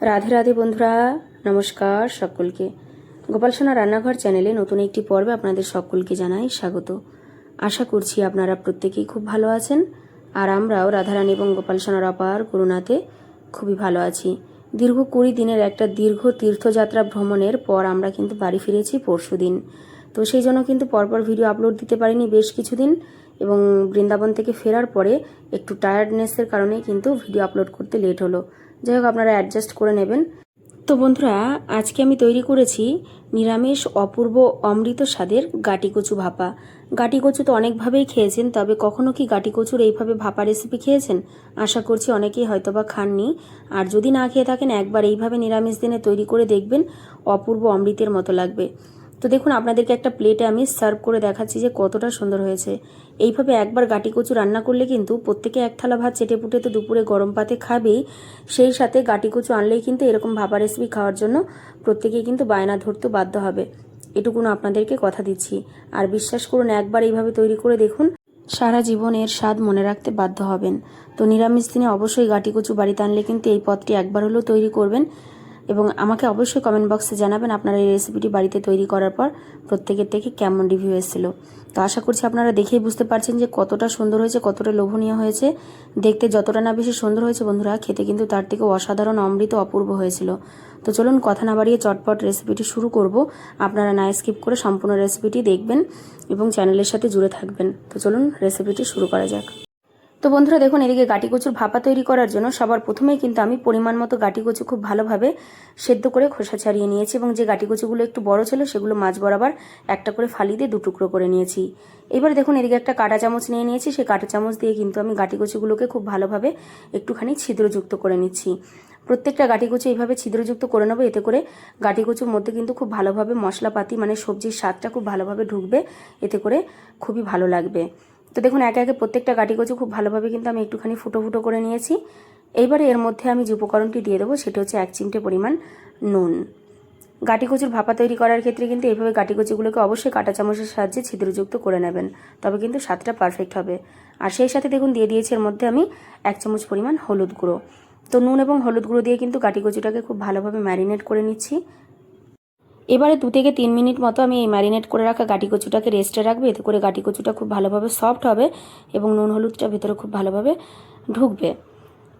রাধে রাধে বন্ধুরা, নমস্কার সকলকে। গোপাল সোনা রান্নাঘর চ্যানেলে নতুন একটি পর্বে আপনাদের সকলকে জানাই স্বাগত। আশা করছি আপনারা প্রত্যেকেই খুব ভালো আছেন আর আমরাও রাধারানী এবং গোপাল সোনার অপার করুণাতে খুবই ভালো আছি। দীর্ঘ কুড়ি দিনের একটা দীর্ঘ তীর্থযাত্রা ভ্রমণের পর আমরা কিন্তু বাড়ি ফিরেছি পরশু দিন। তো সেই জন্য কিন্তু পরপর ভিডিও আপলোড দিতে পারিনি বেশ কিছুদিন এবং বৃন্দাবন থেকে ফেরার পরে একটু টায়ার্ডনেসের কারণে কিন্তু ভিডিও আপলোড করতে লেট হলো। যাই হোক, আপনারা অ্যাডজাস্ট করে নেবেন। তো বন্ধুরা, আজকে আমি তৈরি করেছি নিরামিষ অপূর্ব অমৃত স্বাদের গাটি কচু ভাপা। গাটি কচু তো অনেকভাবেই খেয়েছেন, তবে কখনো কি গাটি কচুর এইভাবে ভাপা রেসিপি খেয়েছেন? আশা করছি অনেকেই হয়তোবা খাননি। আর যদি না খেয়ে থাকেন, একবার এইভাবে নিরামিষ দিনে তৈরি করে দেখবেন, অপূর্ব অমৃতের মতো লাগবে। তো দেখুন, আপনাদেরকে একটা প্লেটে আমি সার্ভ করে দেখাচ্ছি যে কতটা সুন্দর হয়েছে। এইভাবে একবার গাটি কচু রান্না করলে কিন্তু প্রত্যেকে এক থালা ভাত চেটে পুটে তো দুপুরে গরম পাতে খাবেই। সেই সাথে গাটি কচু আনলেই কিন্তু এরকম ভাপা রেসিপি খাওয়ার জন্য প্রত্যেকেই কিন্তু বায়না ধরতে বাধ্য হবে। এটুকুনো আপনাদেরকে কথা দিচ্ছি। আর বিশ্বাস করুন, একবার এইভাবে তৈরি করে দেখুন, সারা জীবন এর স্বাদ মনে রাখতে বাধ্য হবেন। তো নিরামিষ দিনে অবশ্যই গাটি কচু বাড়িতে আনলে কিন্তু এই পদটি একবার হলেও তৈরি করবেন। এবং আমাকে অবশ্যই কমেন্ট বক্সে জানাবেন আপনারা এই রেসিপিটি বাড়িতে তৈরি করার পর প্রত্যেকের থেকে কেমন রিভিউ এসেছিল। তো আশা করছি আপনারা দেখেই বুঝতে পারছেন যে কতটা সুন্দর হয়েছে, কতটা লোভনীয় হয়েছে। দেখতে যতটা না বেশি সুন্দর হয়েছে বন্ধুরা, খেতে কিন্তু তার থেকে অসাধারণ অমৃত অপূর্ব হয়েছিল। তো চলুন কথা না বাড়িয়ে চটপট রেসিপিটি শুরু করব। আপনারা না স্কিপ করে সম্পূর্ণ রেসিপিটি দেখবেন এবং চ্যানেলের সাথে জুড়ে থাকবেন। তো চলুন রেসিপিটি শুরু করা যাক। তো বন্ধুরা দেখুন, এদিকে গাটি কচুর ভাপা তৈরি করার জন্য সবার প্রথমেই কিন্তু আমি পরিমাণ মতো গাটি কচু খুব ভালোভাবে সেদ্ধ করে খোসা ছাড়িয়ে নিয়েছি এবং যে গাটি কচুগুলো একটু বড় ছিল সেগুলো মাছ বরাবর একটা করে ফালি দিয়ে দুটুকরো করে নিয়েছি। এবার দেখুন, এদিকে একটা কাঁটা চামচ নিয়ে নিয়েছি, সেই কাঁটা চামচ দিয়ে কিন্তু আমি গাটি কচুগুলোকে খুব ভালোভাবে একটুখানি ছিদ্রযুক্ত করে নিচ্ছি। প্রত্যেকটা গাটি কচু এইভাবে ছিদ্রযুক্ত করে নেব, এতে করে গাটি কচুর মধ্যে কিন্তু খুব ভালোভাবে মশলাপাতি মানে সবজির স্বাদটা খুব ভালোভাবে ঢুকবে, এতে করে খুবই ভালো লাগবে। তো দেখুন, একে একে প্রত্যেকটা গাটি কচু খুব ভালোভাবে কিন্তু আমি একটুখানি ফুটো ফুটো করে নিয়েছি। এইবারে এর মধ্যে আমি যে উপকরণটি দিয়ে দেবো, সেটা হচ্ছে এক চিমটে পরিমাণ নুন। গাটি কচুর ভাপা তৈরি করার ক্ষেত্রে কিন্তু এইভাবে গাটি কচুগুলোকে অবশ্যই কাটা চামচের সাহায্যে ছিদ্রযুক্ত করে নেবেন, তবে কিন্তু স্বাদটা পারফেক্ট হবে। আর সেই সাথে দেখুন, দিয়ে দিয়েছি এর মধ্যে আমি এক চামচ পরিমাণ হলুদ গুঁড়ো। তো নুন এবং হলুদ গুঁড়ো দিয়ে কিন্তু গাটি কচুটাকে খুব ভালোভাবে ম্যারিনেট করে নিচ্ছি। এবারে দু থেকে তিন মিনিট মতো আমি এই ম্যারিনেট করে রাখা গাটি কচুটাকে রেস্টে রাখব। এতে করে গাটি কচুটা খুব ভালোভাবে সফট হবে এবং নুন হলুদটা ভেতরে খুব ভালোভাবে ঢুকবে।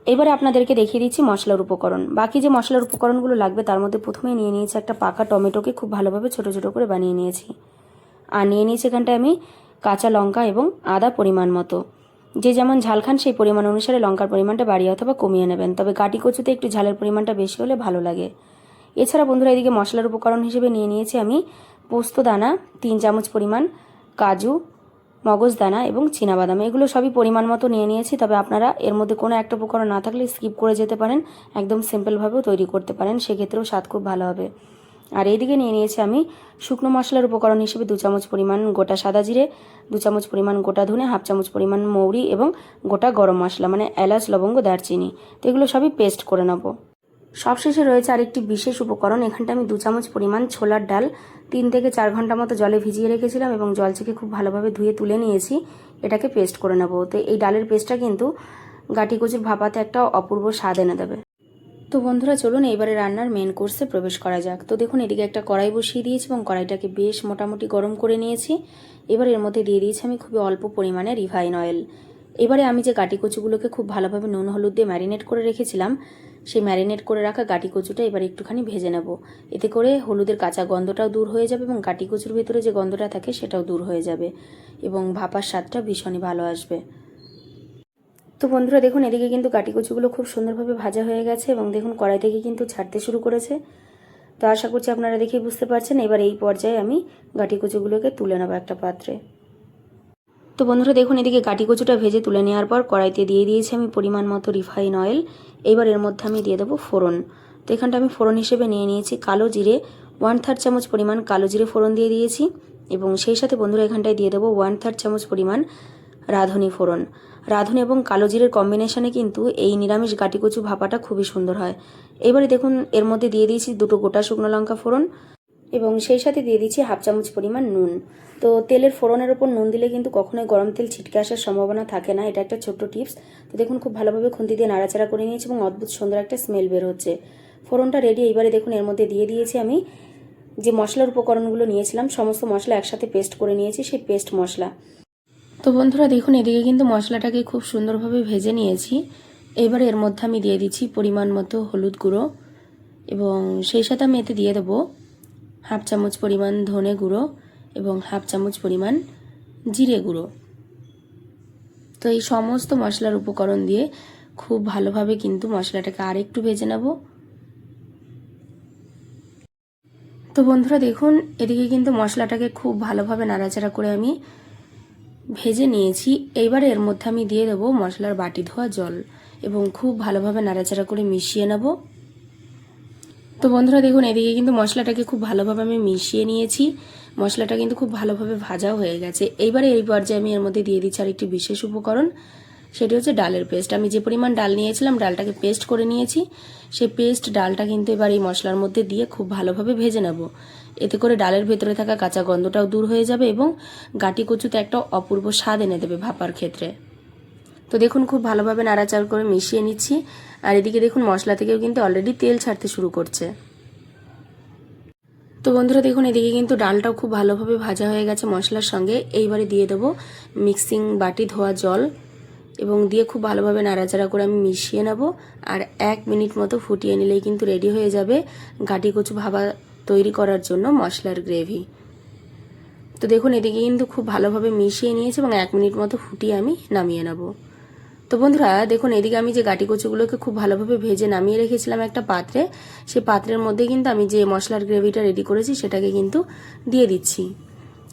এবারে আপনাদেরকে দেখিয়ে দিচ্ছি মশলার উপকরণ। বাকি যে মশলার উপকরণগুলো লাগবে তার মধ্যে প্রথমেই নিয়ে নিয়েছি একটা পাকা টমেটোকে খুব ভালোভাবে ছোট ছোট করে বানিয়ে নিয়েছি। আর নিয়ে নিয়েছি এখানটায় আমি কাঁচা লঙ্কা এবং আদা পরিমাণ মতো। যে যেমন ঝাল খান সেই পরিমাণ অনুসারে লঙ্কার পরিমাণটা বাড়িয়ে অথবা কমিয়ে নেবেন। তবে গাটি কচুতে একটু ঝালের পরিমাণটা বেশি হলে ভালো লাগে। এছাড়া বন্ধুরা এদিকে মশলার উপকরণ হিসেবে নিয়ে নিয়েছি আমি পোস্ত দানা, তিন চামচ পরিমাণ কাজু, মগজ দানা এবং বাদাম এগুলো সবই পরিমাণ মতো নিয়ে নিয়েছি, তবে আপনারা এর মধ্যে কোনো একটা উপকরণ না থাকলে স্কিপ করে যেতে পারেন, একদম সিম্পলভাবেও তৈরি করতে পারেন, সেক্ষেত্রেও স্বাদ খুব ভালো হবে। আর এইদিকে নিয়ে নিয়েছি আমি শুকনো মশলার উপকরণ হিসেবে দু চামচ পরিমাণ গোটা সাদা জিরে, দু চামচ পরিমাণ গোটা ধনে, হাফ চামচ পরিমাণ মৌরি এবং গোটা গরম মশলা মানে এলাচ, লবঙ্গ, দারচিনি। তো এগুলো সবই পেস্ট করে নেব। সবশেষে রয়েছে আরেকটি বিশেষ উপকরণ। এখানটা আমি দু চামচ পরিমাণ ছোলার ডাল, তিন থেকে চার ঘণ্টা মতো জলে ভিজিয়ে রেখেছিলাম এবং জল থেকে খুব ভালোভাবে ধুয়ে তুলে নিয়েছি। এটাকে পেস্ট করে নেব। তো এই ডালের পেস্টটা কিন্তু গাটি কচুর ভাপাতে একটা অপূর্ব স্বাদ এনে দেবে। তো বন্ধুরা, চলুন এইবারে রান্নার মেন কোর্সে প্রবেশ করা যাক। তো দেখুন, এদিকে একটা কড়াই বসিয়ে দিয়েছি এবং কড়াইটাকে বেশ মোটামুটি গরম করে নিয়েছি। এবার এর মধ্যে দিয়ে দিয়েছি আমি খুবই অল্প পরিমাণে রিফাইন অয়েল। এবারে আমি যে গাটি কচুগুলোকে খুব ভালোভাবে নুন, হলুদ দিয়ে ম্যারিনেট করে রেখেছিলাম সেই ম্যারিনেট করে রাখা গাটি কচুটা এবার একটুখানি ভেজে নেব। এতে করে হলুদের কাঁচা গন্ধটাও দূর হয়ে যাবে এবং গাটি কচুর ভেতরে যে গন্ধটা থাকে সেটাও দূর হয়ে যাবে এবং ভাপার স্বাদটা ভীষণই ভালো আসবে। তো বন্ধুরা দেখুন, এদিকে কিন্তু গাটি কচুগুলো খুব সুন্দরভাবে ভাজা হয়ে গেছে এবং দেখুন কড়াই থেকে কিন্তু ছাড়তে শুরু করেছে। তো আশা করছি আপনারা দেখে বুঝতে পারছেন, এবার এই পর্যায়ে আমি গাটি কচুগুলোকে তুলে নেব একটা পাত্রে। তো বন্ধুরা দেখুন, এদিকে গাটি কচুটা ভেজে তুলে নেওয়ার পর কড়াইতে দিয়ে দিয়েছি আমি পরিমাণ মতো রিফাইন অয়েল। এবার এর মধ্যে আমি দিয়ে দেবো ফোড়ন। তো এখানটা আমি ফোড়ন হিসেবে নিয়ে নিয়েছি কালো জিরে। ওয়ান থার্ড চামচ পরিমাণ কালো জিরে ফোড়ন দিয়ে দিয়েছি এবং সেই সাথে বন্ধুরা এখানটায় দিয়ে দেবো ওয়ান থার্ড চামচ পরিমাণ রাঁধুনি ফোড়ন। রাঁধুনি এবং কালো জিরের কম্বিনেশনে কিন্তু এই নিরামিষ গাটি কচু ভাপাটা খুবই সুন্দর হয়। এবারে দেখুন, এর মধ্যে দিয়ে দিয়েছি দুটো গোটা শুকনো লঙ্কা ফোড়ন। এবং সেই সাথে দিয়ে দিচ্ছি হাফ চামচ পরিমাণ নুন। তো তেলের ফোড়নের ওপর নুন দিলে কিন্তু কখনোই গরম তেল ছিটকে আসার সম্ভাবনা থাকে না, এটা একটা ছোট্ট টিপস। তো দেখুন, খুব ভালোভাবে খুন্তি দিয়ে নাড়াচাড়া করে নিয়েছি এবং অদ্ভুত সুন্দর একটা স্মেল বের হচ্ছে। ফোড়নটা রেডি এইবারে দেখুন, এর মধ্যে দিয়ে দিয়েছি আমি যে মশলার উপকরণগুলো নিয়েছিলাম, সমস্ত মশলা একসাথে পেস্ট করে নিয়েছি, সেই পেস্ট মশলা। তো বন্ধুরা, দেখুন, এদিকে কিন্তু মশলাটাকে খুব সুন্দরভাবে ভেজে নিয়েছি। এবার এর মধ্যে আমি দিয়ে দিচ্ছি পরিমাণ মতো হলুদ গুঁড়ো এবং সেই সাথে আমি এতে দিয়ে দেবো হাফ চামচ পরিমাণ ধনে গুঁড়ো এবং হাফ চামচ পরিমাণ জিরে গুঁড়ো। তো এই সমস্ত মশলার উপকরণ দিয়ে খুব ভালোভাবে কিন্তু মশলাটাকে আর একটু ভেজে নেব। তো বন্ধুরা দেখুন, এদিকে কিন্তু মশলাটাকে খুব ভালোভাবে নাড়াচাড়া করে আমি ভেজে নিয়েছি। এইবার এর মধ্যে আমি দিয়ে দেবো মশলার বাটি ধোয়া জল এবং খুব ভালোভাবে নাড়াচাড়া করে মিশিয়ে নেব। তো বন্ধুরা দেখুন, এদিকে কিন্তু মশলাটাকে খুব ভালোভাবে আমি মিশিয়ে নিয়েছি। মশলাটা কিন্তু খুব ভালোভাবে ভাজাও হয়ে গেছে। এইবারে এই পর্যায়ে আমি এর মধ্যে দিয়ে দিচ্ছি আরেকটি বিশেষ উপকরণ। সেটি হচ্ছে ডালের পেস্ট। আমি যে পরিমাণ ডাল নিয়েছিলাম, ডালটাকে পেস্ট করে নিয়েছি। সেই পেস্ট, ডালটা কিন্তু এবার এই মশলার মধ্যে দিয়ে খুব ভালোভাবে ভেজে নেব। এতে করে ডালের ভেতরে থাকা কাঁচা গন্ধটাও দূর হয়ে যাবে এবং গাটি কচুতে একটা অপূর্ব স্বাদ এনে দেবে ভাপার ক্ষেত্রে। তো দেখুন, খুব ভালোভাবে নাড়াচাড় করে মিশিয়ে নিচ্ছি। আর এদিকে দেখুন, মশলা থেকেও কিন্তু অলরেডি তেল ছাড়তে শুরু করছে। তো বন্ধুরা, দেখুন, এদিকে কিন্তু ডালটাও খুব ভালোভাবে ভাজা হয়ে গেছে মশলার সঙ্গে। এইবারে দিয়ে দেবো মিক্সিং বাটি ধোয়া জল। এবং দিয়ে খুব ভালোভাবে নাড়াচাড়া করে আমি মিশিয়ে নেব। আর এক মিনিট মতো ফুটিয়ে নিলেই কিন্তু রেডি হয়ে যাবে গাটি কচু ভাবা তৈরি করার জন্য মশলার গ্রেভি তো দেখুন, এদিকে কিন্তু খুব ভালোভাবে মিশিয়ে নিয়েছি এবং এক মিনিট মতো ফুটিয়ে আমি নামিয়ে নেব। তো বন্ধুরা, দেখুন, এদিকে আমি যে গাটি কচুগুলোকে খুব ভালোভাবে ভেজে নামিয়ে রেখেছিলাম একটা পাত্রে, সেই পাত্রের মধ্যে কিন্তু আমি যে মশলার গ্রেভিটা রেডি করেছি, সেটাকে কিন্তু দিয়ে দিচ্ছি।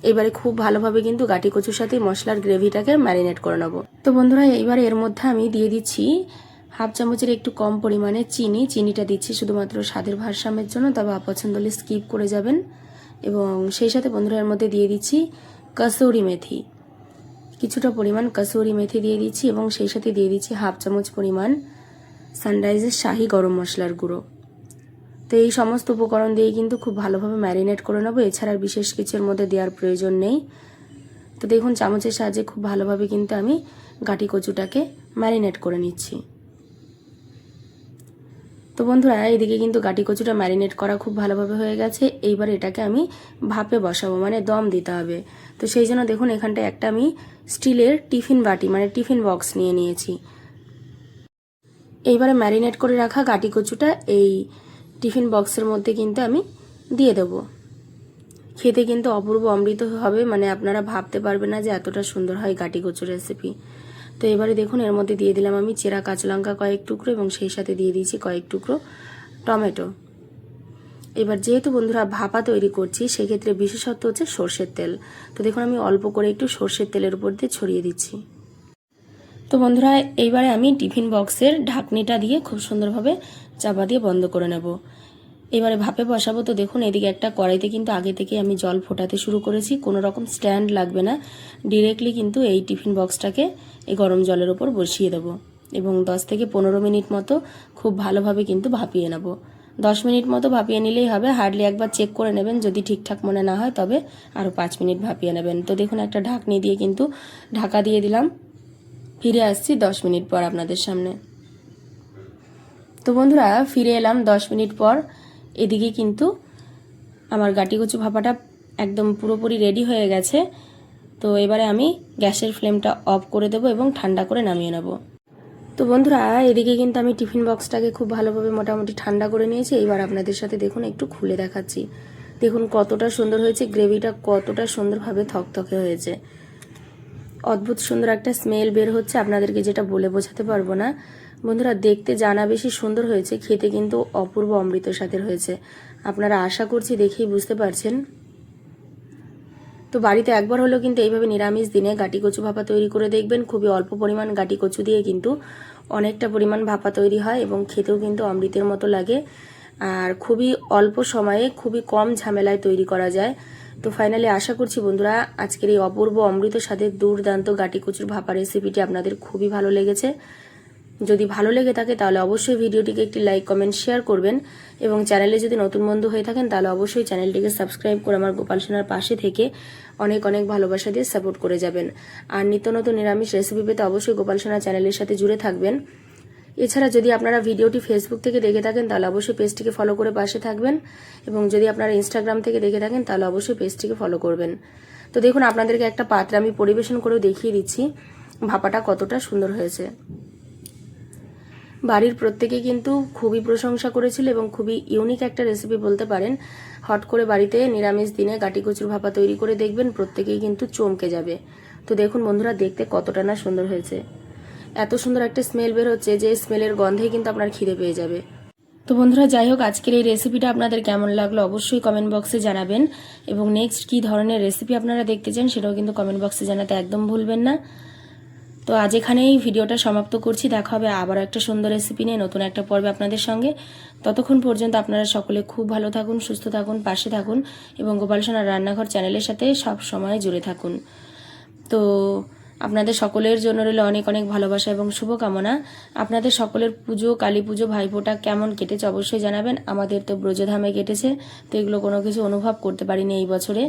এবারে খুব ভালোভাবে কিন্তু গাটি কচুর সাথে মশলার গ্রেভিটাকে ম্যারিনেট করে নেব। তো বন্ধুরা এইবার এর মধ্যে আমি দিয়ে দিচ্ছি হাফ চামচের একটু কম পরিমাণে চিনি। চিনিটা দিচ্ছি শুধুমাত্র স্বাদের ভারসাম্যের জন্য, তবে অপছন্দ হলে স্কিপ করে যাবেন। এবং সেই সাথে বন্ধুরা, এর মধ্যে দিয়ে দিচ্ছি কসৌরি মেথি। কিছুটা পরিমাণ কসুরি মেথি দিয়ে দিচ্ছি এবং সেই সাথে দিয়ে দিচ্ছি হাফ চামচ পরিমাণ সানরাইজের শাহি গরম মশলার গুঁড়ো। তো এই সমস্ত উপকরণ দিয়ে কিন্তু খুব ভালোভাবে ম্যারিনেট করে নেব। এছাড়া বিশেষ কিছুর মধ্যে দেওয়ার প্রয়োজন নেই। তো দেখুন, চামচের সাহায্যে খুব ভালোভাবে কিন্তু আমি গাটি কচুটাকে ম্যারিনেট করে নিচ্ছি। তো বন্ধুরা, এদিকে কিন্তু গাটি কচুটা ম্যারিনেট করা খুব ভালোভাবে হয়ে গেছে। এইবার এটাকে আমি ভাপে বসাবো মানে দম দিতে হবে। তো সেই জন্য দেখুন, এখানটায় একটা আমি স্টিলের টিফিন বাটি মানে টিফিন বক্স নিয়ে নিয়েছি। এইবারে ম্যারিনেট করে রাখা গাটি কচুটা এই টিফিন বক্সের মধ্যে কিন্তু আমি দিয়ে দেব। খেতে কিন্তু অপূর্ব অমৃত হবে মানে আপনারা ভাবতে পারবেন না যে এতটা সুন্দর হয় গাটি কচুর রেসিপি তো এবারে দেখুন, এর মধ্যে দিয়ে দিলাম আমি চেরা কাঁচা লঙ্কা কয়েক টুকরো এবং সেই সাথে দিয়ে দিয়েছি কয়েক টুকরো টমেটো। এবার যেহেতু বন্ধুরা ভাপা তৈরি করছি, সেক্ষেত্রে বিশেষত্ব হচ্ছে সর্ষের তেল। তো দেখুন, আমি অল্প করে একটু সর্ষের তেলের উপর দিয়ে ছড়িয়ে দিচ্ছি। তো বন্ধুরা, এইবারে আমি টিফিন বক্সের ঢাকনিটা দিয়ে খুব সুন্দরভাবে চাপা দিয়ে বন্ধ করে নেব। এবারে ভাপে বসাবো তো দেখুন, এদিকে একটা কড়াইতে কিন্তু আগে থেকে আমি জল ফোটাতে শুরু করেছি। কোনো রকম স্ট্যান্ড লাগবে না। ডিরেক্টলি কিন্তু এই টিফিন বক্সটাকে এই গরম জলের ওপর বসিয়ে দেবো এবং দশ থেকে পনেরো মিনিট মতো খুব ভালোভাবে কিন্তু ভাপিয়ে নেব। দশ মিনিট মতো ভাপিয়ে নিলেই হবে। হার্ডলি একবার চেক করে নেবেন, যদি ঠিকঠাক মনে না হয় তবে আরও পাঁচ মিনিট ভাপিয়ে নেবেন। তো দেখুন, একটা ঢাকনি দিয়ে কিন্তু ঢাকা দিয়ে দিলাম। ফিরে আসছি দশ মিনিট পর আপনাদের সামনে। তো বন্ধুরা, ফিরে এলাম দশ মিনিট পর। এদিকে কিন্তু আমার গাটি কচু ভাপাটা একদম পুরোপুরি রেডি হয়ে গেছে। তো এবারে আমি গ্যাসের ফ্লেমটা অফ করে দেবো এবং ঠান্ডা করে নামিয়ে নেব। তো বন্ধুরা, এদিকে কিন্তু আমি টিফিন বক্সটাকে খুব ভালোভাবে মোটামুটি ঠান্ডা করে নিয়েছি। এবার আপনাদের সাথে দেখুন, একটু খুলে দেখাচ্ছি। দেখুন কতটা সুন্দর হয়েছে, গ্রেভিটা কতটা সুন্দরভাবে থকথকে হয়েছে। অদ্ভুত সুন্দর একটা স্মেল বের হচ্ছে, আপনাদেরকে যেটা বলে বোঝাতে পারব না। বন্ধুরা, দেখতে জানা বেশি সুন্দর হয়েছে, খেতে কিন্তু অপূর্ব অমৃত স্বাদের হয়েছে আপনারা আশা করছি দেখেই বুঝতে পারছেন। তো বাড়িতে একবার হলেও কিন্তু এইভাবে নিরামিষ দিনে গাটি কচু ভাপা তৈরি করে দেখবেন। খুবই অল্প পরিমাণ গাটি কচু দিয়ে কিন্তু অনেকটা পরিমাণ ভাপা তৈরি হয় এবং খেতেও কিন্তু অমৃতের মতো লাগে। আর খুবই অল্প সময়ে খুবই কম ঝামেলায় তৈরি করা যায়। তো ফাইনালি আশা করছি বন্ধুরা, আজকের এই অপূর্ব অমৃত স্বাদের দুর্দান্ত গাটি কচুর ভাপা রেসিপিটি আপনাদের খুবই ভালো লেগেছে। যদি ভালো লেগে থাকে তাহলে অবশ্যই ভিডিওটিকে একটি লাইক কমেন্ট শেয়ার করবেন এবং চ্যানেলে যদি নতুন বন্ধু হয়ে থাকেন তাহলে অবশ্যই চ্যানেলটিকে সাবস্ক্রাইব করে আমার গোপাল সোনার পাশে থেকে অনেক অনেক ভালোবাসা দিয়ে সাপোর্ট করে যাবেন। আর নিত্য নতুন নিরামিষ রেসিপি পেতে অবশ্যই গোপাল সোনা চ্যানেলের সাথে জুড়ে থাকবেন। এছাড়া যদি আপনারা ভিডিওটি ফেসবুক থেকে দেখে থাকেন, তাহলে অবশ্যই পেজটিকে ফলো করে পাশে থাকবেন। এবং যদি আপনারা ইনস্টাগ্রাম থেকে দেখে থাকেন, তাহলে অবশ্যই পেজটিকে ফলো করবেন। তো দেখুন, আপনাদেরকে একটা পাত্রে আমি পরিবেশন করেও দেখিয়ে দিচ্ছি ভাপাটা কতটা সুন্দর হয়েছে। বাড়ির প্রত্যেকে কিন্তু খুবই প্রশংসা করেছিল এবং খুবই ইউনিক একটা রেসিপি বলতে পারেন। হট করে বাড়িতে নিরামিষ দিনে গাটি কচুর ভাপা তৈরি করে দেখবেন, প্রত্যেকেই কিন্তু চমকে যাবে। তো দেখুন বন্ধুরা, দেখতে কতটা না সুন্দর হয়েছে। এত সুন্দর একটা স্মেল বের হচ্ছে যে স্মেলের গন্ধে কিন্তু আপনার খিদে পেয়ে যাবে। তো বন্ধুরা, যাই হোক, আজকের এই রেসিপিটা আপনাদের কেমন লাগল অবশ্যই কমেন্ট বক্সে জানাবেন। এবং নেক্সট কী ধরনের রেসিপি আপনারা দেখতে চান সেটাও কিন্তু কমেন্ট বক্সে জানাতে একদম ভুলবেন না। তো আজ এখানেই ভিডিওটা সমাপ্ত করছি। দেখা হবে আবার একটা সুন্দর রেসিপি নিয়ে নতুন একটা পর্বে আপনাদের সঙ্গে। ততক্ষণ পর্যন্ত আপনারা সকলে খুব ভালো থাকুন, সুস্থ থাকুন, পাশে থাকুন এবং গোপাল সোনার রান্নাঘর চ্যানেলের সাথে সব সময় জুড়ে থাকুন। তো আপনাদের সকলের জন্য রইল অনেক অনেক ভালোবাসা এবং শুভকামনা। আপনাদের সকলের পুজো, কালী পুজো, ভাইফোঁটা কেমন কেটেছে অবশ্যই জানাবেন। আমাদের তো ব্রজধামে কেটেছে, তো এগুলো কোনো কিছু অনুভব করতে পারিনি এই বছরে।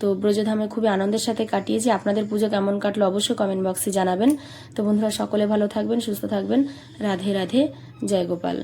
তো ব্রজধামে খুবই আনন্দের সাথে কাটিয়েছি। আপনাদের পুজো কেমন কাটলো অবশ্যই কমেন্ট বক্সে জানাবেন। তো বন্ধুরা, সকলে ভালো থাকবেন, সুস্থ থাকবেন। রাধে রাধে, জয় গোপাল।